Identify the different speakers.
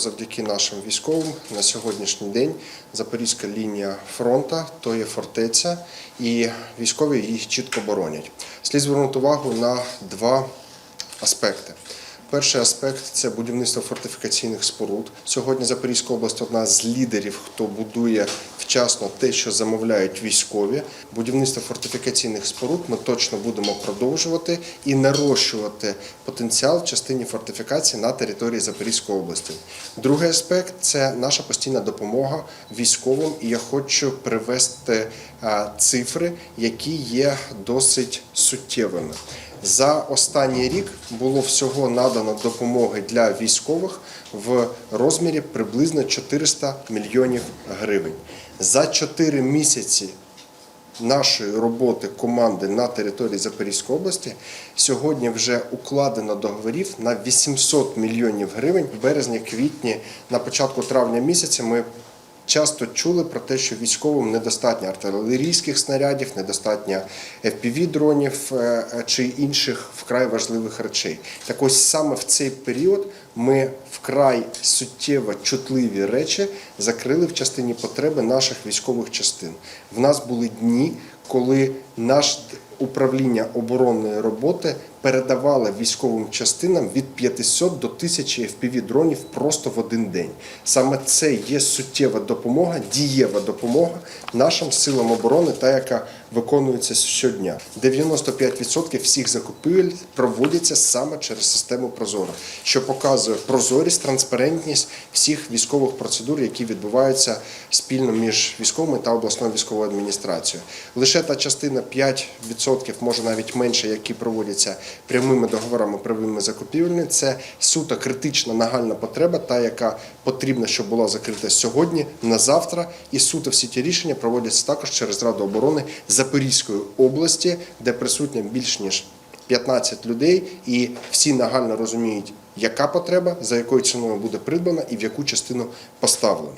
Speaker 1: завдяки нашим військовим на сьогоднішній день Запорізька лінія фронту то є фортеця, і військові її чітко боронять. Слід звернути увагу на два аспекти. Перший аспект це будівництво фортифікаційних споруд. Сьогодні Запорізька область одна з лідерів, хто будує вчасно те, що замовляють військові. Будівництво фортифікаційних споруд ми точно будемо продовжувати і нарощувати потенціал в частині фортифікації на території Запорізької області. Другий аспект це наша постійна допомога військовим, і я хочу привести цифри, які є досить суттєвими. За останній рік було всього надано допомоги для військових в розмірі приблизно 400 мільйонів гривень. За 4 місяці нашої роботи команди на території Запорізької області сьогодні вже укладено договорів на 800 мільйонів гривень. В березні-квітні, на початку травня місяця ми часто чули про те, що військовим недостатньо артилерійських снарядів, недостатньо FPV-дронів е, чи інших вкрай важливих речей. Так ось саме в цей період ми вкрай суттєво чутливі речі закрили в частині потреби наших військових частин. В нас були дні, коли наш управління оборонної роботи передавало військовим частинам від 500 до 1000 FPV-дронів просто в один день. Саме це є суттєва допомога, дієва допомога нашим силам оборони, та яка виконується щодня. 95% всіх закупівель проводяться саме через систему Прозоро, що показує прозорість, транспарентність всіх військових процедур, які відбуваються спільно між військовими та обласною військовою адміністрацією. Лише та частина 5%, може навіть менше, які проводяться прямими договорами, прямими закупівлями, це суто критична нагальна потреба, та яка потрібна, щоб була закрита сьогодні, на завтра. І суто всі ті рішення проводяться також через Раду оборони Запорізької області, де присутня більш ніж 15 людей, і всі нагально розуміють, яка потреба, за якою ціною буде придбана і в яку частину поставлена.